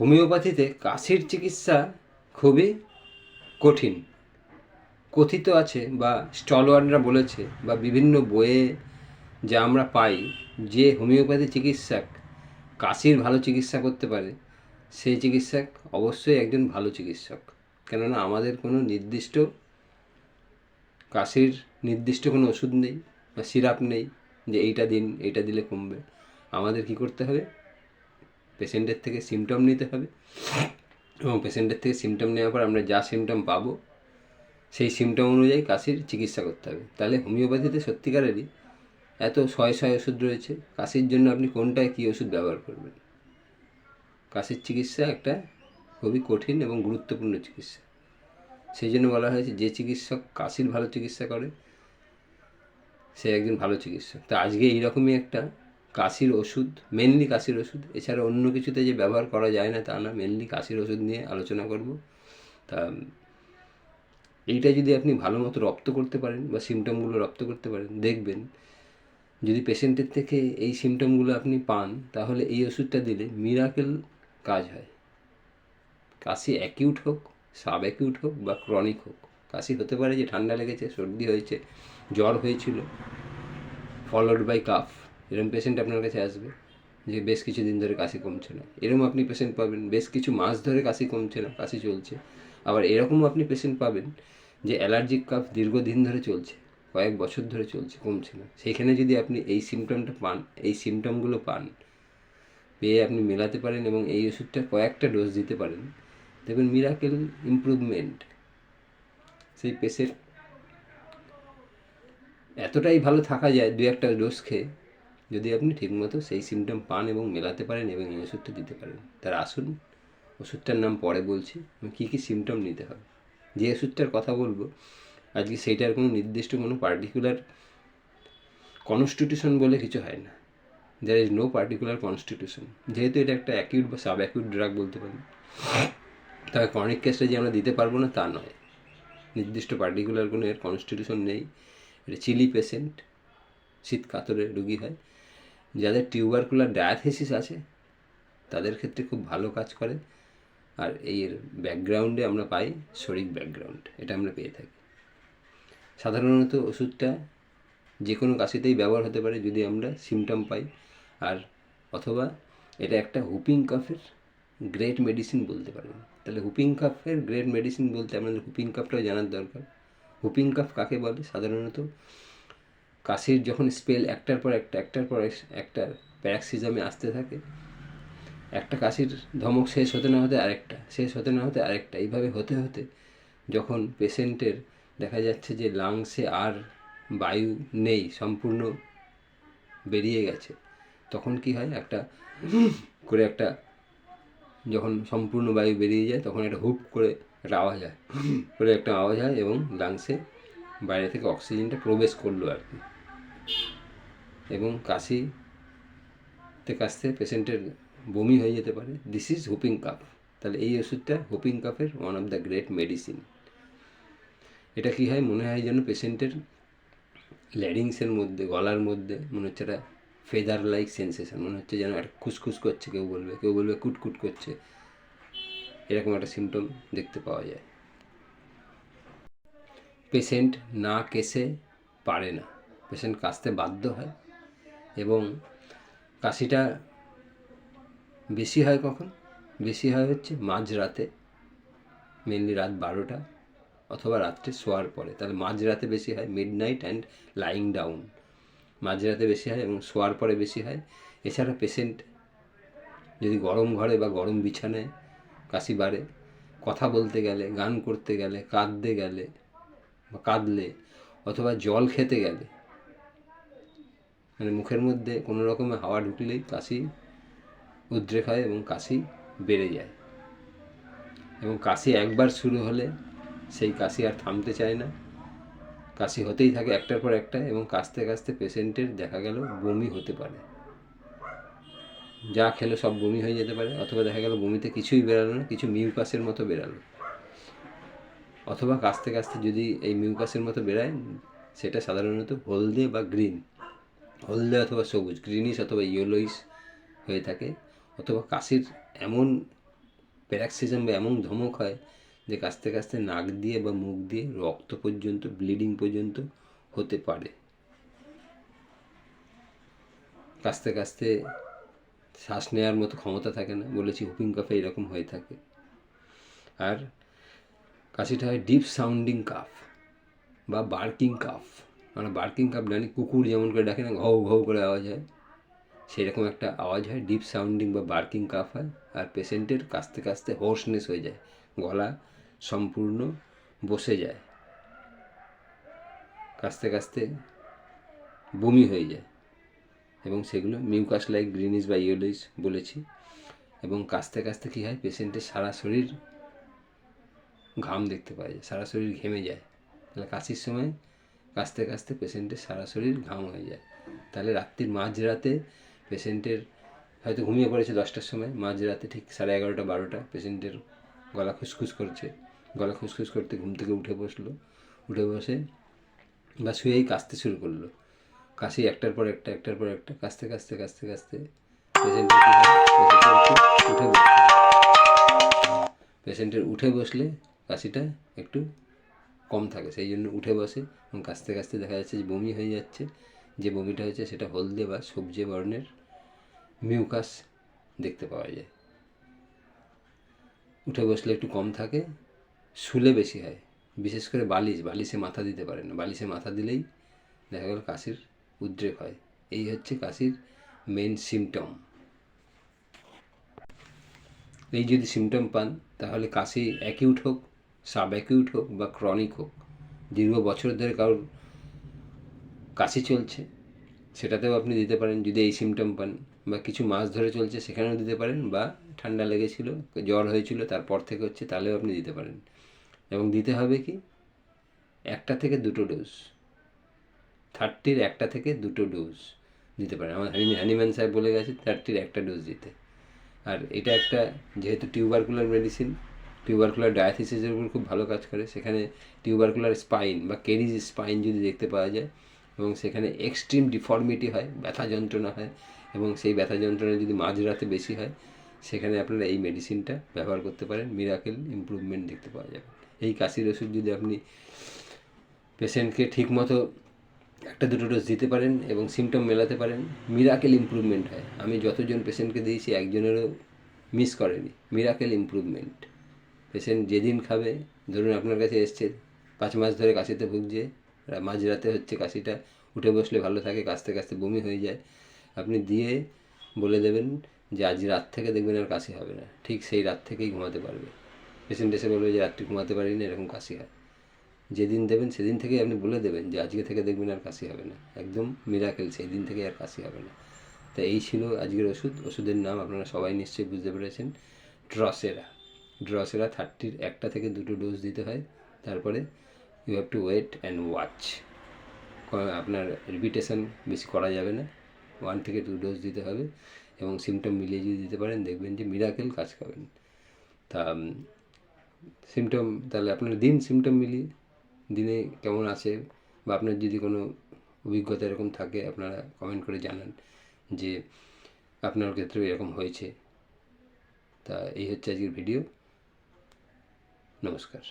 হোমিওপ্যাথিতে কাশির চিকিৎসা খুবই কঠিন। কথিত আছে বা স্টলওয়ার্ডরা বলেছে বা বিভিন্ন বইয়ে যা আমরা পাই যে হোমিওপ্যাথি চিকিৎসক কাশির ভালো চিকিৎসা করতে পারে, সেই চিকিৎসক অবশ্যই একজন ভালো চিকিৎসক। কেননা আমাদের কোনো নির্দিষ্ট কাশির নির্দিষ্ট কোনো ওষুধ নেই বা সিরাপ নেই যে এইটা দিন, এইটা দিলে কমবে। আমাদের কি করতে হবে? পেশেন্টের থেকে সিমটম নিতে হবে। এবং পেশেন্টের থেকে সিমটম নেওয়ার পর আমরা যা সিমটম পাবো, সেই সিমটম অনুযায়ী কাশির চিকিৎসা করতে হবে। তাহলে হোমিওপ্যাথিতে সত্যিকারেরই এত শয়ে শয়ে ওষুধ রয়েছে, কাশির জন্য আপনি কোনটায় কী ওষুধ ব্যবহার করবেন? কাশির চিকিৎসা একটা খুবই কঠিন এবং গুরুত্বপূর্ণ চিকিৎসা। সেই জন্য বলা হয়েছে, যে চিকিৎসক কাশির ভালো চিকিৎসা করে, সে একজন ভালো চিকিৎসক। তা আজকে এইরকমই একটা কাশির ওষুধ মেনলি কাশির ওষুধ। এছাড়া অন্য কিছুতে যে ব্যবহার করা যায় না তা না মেনলি কাশির ওষুধ নিয়ে আলোচনা করব। তা, এইটা যদি আপনি ভালো মতো রপ্ত করতে পারেন বা সিমটমগুলো রপ্ত করতে পারেন, দেখবেন যদি পেশেন্টের থেকে এই সিমটমগুলো আপনি পান, তাহলে এই ওষুধটা দিলে মিরাকেল কাজ হয়। কাশি অ্যাকিউট হোক সাব অ্যাকিউট হোক বা ক্রনিক হোক। কাশি হতে পারে যে ঠান্ডা লেগেছে, সর্দি হয়েছে, জ্বর হয়েছিল ফলোড বাই কাফ এরকম পেশেন্ট আপনার কাছে আসবে যে বেশ কিছুদিন ধরে কাশি কমছে না। এরকম আপনি পেশেন্ট পাবেন, বেশ কিছু মাস ধরে কাশি কমছে না, কাশি চলছে। আবার এরকমও আপনি পেশেন্ট পাবেন যে অ্যালার্জিক কাফ দীর্ঘদিন ধরে চলছে, কয়েক বছর ধরে চলছে, কমছে না। সেইখানে যদি আপনি এই সিমটমটা পান, এই সিমটমগুলো পান, পেয়ে আপনি মেলাতে পারেন এবং এই ওষুধটা কয়েকটা ডোজ দিতে পারেন, দেখবেন মিরাকেল ইমপ্রুভমেন্ট সেই পেশেন্ট এতটাই ভালো থাকা যায় দু একটা ডোজ খেয়ে যদি আপনি ঠিকমতো সেই সিমটম পান এবং মেলাতে পারেন এবং এই ওষুধটা দিতে পারেন তার আসুন, ওষুধটার নাম পরে বলছি কী কী সিমটম নিতে হবে যে ওষুধটার কথা বলব, আজকে সেইটার কোনো নির্দিষ্ট কোনো পার্টিকুলার কনস্টিটিউশন বলে কিছু হয় না। There is no particular constitution যেহেতু এটা একটা অ্যাকিউট বা সাব অ্যাকিউট ড্রাগ বলতে পারি তবে ক্রনিক কেসটা যে আমরা দিতে পারব না তা নয়। নির্দিষ্ট পার্টিকুলার কোনো এর কনস্টিটিউশন নেই। এটা চিলি পেশেন্ট শীত কাতরে রুগী হয়। যাদের টিউবারকুলার ডায়াথেসিস আছে, তাদের ক্ষেত্রে খুব ভালো কাজ করে। আর এর ব্যাকগ্রাউন্ডে আমরা পাই শরিক ব্যাকগ্রাউন্ড এটা আমরা পেয়ে থাকি। সাধারণত ওষুধটা যে কোনো কাশিতেই ব্যবহার হতে পারে যদি আমরা সিমটম পাই। আর অথবা এটা একটা হুপিং কাফের গ্রেট মেডিসিন বলতে পারেন। তাহলে হুপিং কাফের গ্রেট মেডিসিন বলতে আমাদের হুপিং কাফটাও জানার দরকার। হুপিং কাফ কাকে বলে? সাধারণত কাশির যখন স্পেল একটার পর একটা, একটার পর একটা প্যারাক্সিজমে আসতে থাকে, একটা কাশির ধমক শেষ হতে না হতে আরেকটা, শেষ হতে না হতে আরেকটা, এইভাবে হতে হতে যখন পেশেন্টের দেখা যাচ্ছে যে লাংসে আর বায়ু নেই, সম্পূর্ণ বেরিয়ে গেছে, তখন কি হয়? একটা করে একটা যখন সম্পূর্ণ বায়ু বেরিয়ে যায়, তখন একটা হুপ করে একটা আওয়াজ হয়, করে একটা আওয়াজ হয় এবং লাংসে বাইরে থেকে অক্সিজেনটা প্রবেশ করল আর কি। এবং কাশিতে কাশতে পেশেন্টের বমি হয়ে যেতে পারে। দিস ইজ হুপিং কাপ তাহলে এই ওষুধটা হুপিং কাপের one of the great medicine এটা কী হয়? মনে হয় যেন পেশেন্টের ল্যারিংসের মধ্যে, গলার মধ্যে, মনে হচ্ছে একটা ফেদার লাইক সেন্সেশন মনে হচ্ছে যেন একটা খুসখুস করছে, কেউ বলবে কেউ বলবে কুটকুট করছে। এরকম একটা সিমটম দেখতে পাওয়া যায়। পেশেন্ট না কেসে পারে না। পেশেন্ট কাশতে বাধ্য হয় এবং কাশিটা বেশি হয় কখন? বেশি হয় হচ্ছে মাঝরাতে মেনলি রাত বারোটা অথবা রাত্রে শোয়ার পরে। তাহলে মাঝরাতে বেশি হয় midnight and lying down মাঝরাতে বেশি হয় এবং শোয়ার পরে বেশি হয়। এছাড়া পেশেন্ট যদি গরম ঘরে বা গরম বিছানায় কাশি বাড়ে, কথা বলতে গেলে, গান করতে গেলে, কাঁদতে গেলে বা কাঁদলে অথবা জল খেতে গেলে মানে মুখের মধ্যে কোনো রকমে হাওয়া ঢুকলেই কাশি উদ্রেক হয় এবং কাশি বেড়ে যায়। এবং কাশি একবার শুরু হলে সেই কাশি আর থামতে চায় না। কাশি হতেই থাকে একটার পর একটা এবং কাশতে কাশতে পেশেন্টের দেখা গেল বমি হতে পারে। যা খেলো সব বমি হয়ে যেতে পারে, অথবা দেখা গেল বমিতে কিছুই বেরালো না, কিছু মিউকাসের মতো বেরালো। অথবা কাস্তে কাস্তে যদি এই মিউকাসের মতো বেরায়, সেটা সাধারণত হলদে বা গ্রিন। হলদে অথবা সবুজ, গ্রিনিশ অথবা ইয়েলোইশ হয়ে থাকে। অথবা কাশির এমন প্যারাক্সিজম বা এমন ধমক হয় যে কাস্তে কাস্তে নাক দিয়ে বা মুখ দিয়ে রক্ত পর্যন্ত, ব্লিডিং পর্যন্ত হতে পারে। কাস্তে কাস্তে শ্বাস নেওয়ার মতো ক্ষমতা থাকে না, বলেছি হুপিং কাফে এরকম হয়ে থাকে। আর কাশিটা হয় ডিপ সাউন্ডিং কাফ বা বার্কিং কাফ আমরা বার্কিং কাফ জানি কুকুর যেমন করে ডাকে না ঘৌ ঘৌ করে আওয়াজ হয়। সেরকম একটা আওয়াজ হয় ডিপ সাউন্ডিং বা বার্কিং কাফ হয়। আর পেশেন্টের কাস্তে কাস্তে হোর্সনেস হয়ে যায়, গলা সম্পূর্ণ বসে যায়। কাস্তে কাস্তে বমি হয়ে যায়। এবং সেগুলো মিউকাস লাইক গ্রিনিস বা ইয়েলোইস বলেছি। এবং কাস্তে কাস্তে কী হয় পেশেন্টের সারা শরীর ঘাম দেখতে পাওয়া যায় সারা শরীর ঘেমে যায়। তাহলে কাশির সময় কাশতে কাশতে পেশেন্টের সারা শরীর ঘাম হয়ে যায়। তাহলে রাত্রির মাঝরাতে পেশেন্টের, হয়তো ঘুমিয়ে পড়েছে দশটার সময়, মাঝরাতে ঠিক সাড়ে এগারোটা, বারোটা পেশেন্টের গলা খুসখুস করছে। গলা খুসখুস করতে ঘুম থেকে উঠে বসল। উঠে বসে বা শুয়েই কাশতে শুরু করল। কাশি একটার পর একটা, একটার পর একটা, কাশতে কাশতে কাশতে কাশতে পেশেন্টের উঠে পেশেন্টের উঠে বসলে কাশিটা একটু কম থাকে। সেই জন্য উঠে বসে এবং কাশতে কাশতে দেখা যাচ্ছে যে বমি হয়ে যাচ্ছে। যে বমিটা হয়েছে সেটা হলদে বা সবজি বর্ণের মিউকাস দেখতে পাওয়া যায়। উঠে বসলে একটু কম থাকে, শুলে বেশি হয়। বিশেষ করে বালিশ, বালিশে মাথা দিতে পারে না। বালিশে মাথা দিলেই দেখা গেল কাশির উদ্রেক হয়। এই হচ্ছে কাশির মেন সিমটম এই যদি সিমটম পান, তাহলে কাশি অ্যাকিউট হোক সাব অ্যাকিউট হোক বা ক্রনিক হোক, দীর্ঘ বছর ধরে কারোর কাশি চলছে, সেটাতেও আপনি দিতে পারেন। যদি এই সিমটম পান বা কিছু মাস ধরে চলছে, সেখানেও দিতে পারেন বা ঠান্ডা লেগেছিল, জ্বর হয়েছিল, তারপর থেকে হচ্ছে তাহলেও আপনি দিতে পারেন। এবং দিতে হবে কি? একটা থেকে দুটো ডোজ থার্টির একটা থেকে দুটো ডোজ দিতে পারেন। আমার হানি, হানিম্যান সাহেব বলে গেছে থার্টির একটা ডোজ দিতে। আর এটা একটা, যেহেতু টিউবারকুলার মেডিসিন টিউবারকুলার ডায়াথিসিসের উপর খুব ভালো কাজ করে। সেখানে টিউবারকুলার স্পাইন বা কেরিজ স্পাইন যদি দেখতে পাওয়া যায় এবং সেখানে এক্সট্রিম ডিফর্মিটি হয়, ব্যথা যন্ত্রণা হয় এবং সেই ব্যথা যন্ত্রণা যদি মাঝরাতে বেশি হয়, সেখানে আপনারা এই মেডিসিনটা ব্যবহার করতে পারেন। মিরাকেল ইমপ্রুভমেন্ট দেখতে পাওয়া যাবে। এই কাশির ওষুধ যদি আপনি পেশেন্টকে ঠিকমতো একটা দুটো ডোজ দিতে পারেন এবং সিমটম মেলাতে পারেন মিরাকেল ইমপ্রুভমেন্ট হয়। আমি যতজন পেশেন্টকে দিয়েছি, একজনেরও মিস করেনি। মিরাকেল ইমপ্রুভমেন্ট পেশেন্ট যেদিন খাবে, ধরুন আপনার কাছে এসছে, পাঁচ মাস ধরে কাশিতে ভুগছে মাঝরাতে হচ্ছে কাশিটা, উঠে বসলে ভালো থাকে, কাশতে কাশতে বমি হয়ে যায়, আপনি দিয়ে বলে দেবেন যে আজ রাত থেকে দেখবেন আর কাশি হবে না। ঠিক সেই রাত থেকেই ঘুমাতে পারবে। পেশেন্ট এসে বলবে যে রাত্রি ঘুমাতে পারি না, এরকম কাশি হয়। যেদিন দেবেন সেদিন থেকেই আপনি বলে দেবেন যে আজকে থেকে দেখবেন আর কাশি হবে না। একদম মিরাকেল সেই দিন থেকে আর কাশি হবে না। তা এই ছিল আজকের ওষুধ। ওষুধের নাম আপনারা সবাই নিশ্চয়ই বুঝতে পেরেছেন। ড্রসেরা ড্রসেরা থার্টির একটা থেকে দুটো ডোজ দিতে হয়। তারপরে you have to wait and watch আপনার রিপিটেশন বেশি করা যাবে না। ওয়ান থেকে টু ডোজ দিতে হবে এবং সিমটম মিলিয়ে যদি দিতে পারেন, দেখবেন যে মিরাকেল কাজ পাবেন তা সিমটম তাহলে আপনার দিন সিমটম মিলিয়ে, দিনে কেমন আছে? বা আপনার যদি কোনো অভিজ্ঞতা এরকম থাকে, আপনারা কমেন্ট করে জানান যে আপনার ক্ষেত্রেও এরকম হয়েছে। তা, এই হচ্ছে আজকের ভিডিও नमस्कार